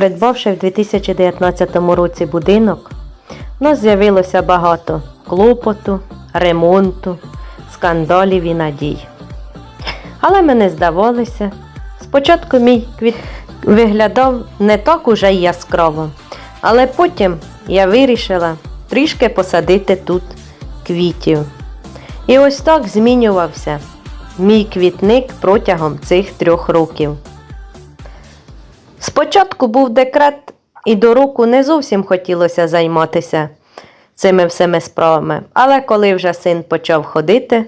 Придбавши в 2019 році будинок, у нас з'явилося багато клопоту, ремонту, скандалів і надій. Але ми не здавалися. Спочатку мій квіт виглядав не так уже яскраво, але потім я вирішила трішки посадити тут квітів. І ось так змінювався мій квітник протягом цих трьох років. Спочатку був декрет, і до року не зовсім хотілося займатися цими всіми справами. Але коли вже син почав ходити,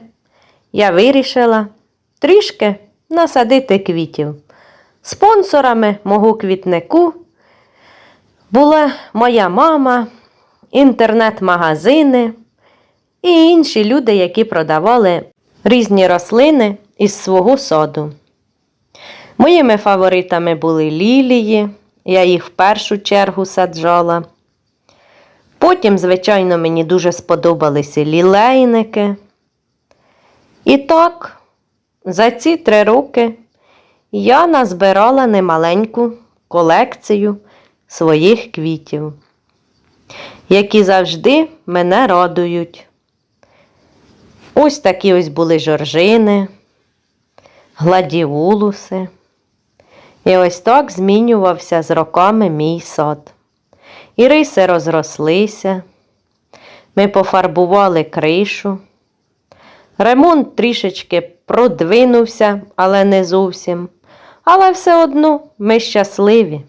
я вирішила трішки насадити квітів. Спонсорами мого квітнику була моя мама, інтернет-магазини і інші люди, які продавали різні рослини із свого саду. Моїми фаворитами були лілії, я їх в першу чергу саджала. Потім, звичайно, мені дуже сподобалися лілейники. І так, за ці три роки я назбирала немаленьку колекцію своїх квітів, які завжди мене радують. Ось такі ось були жоржини, гладіолуси. І ось так змінювався з роками мій сад. І риси розрослися. Ми пофарбували кришу. Ремонт трішечки продвинувся, але не зовсім. Але все одно ми щасливі.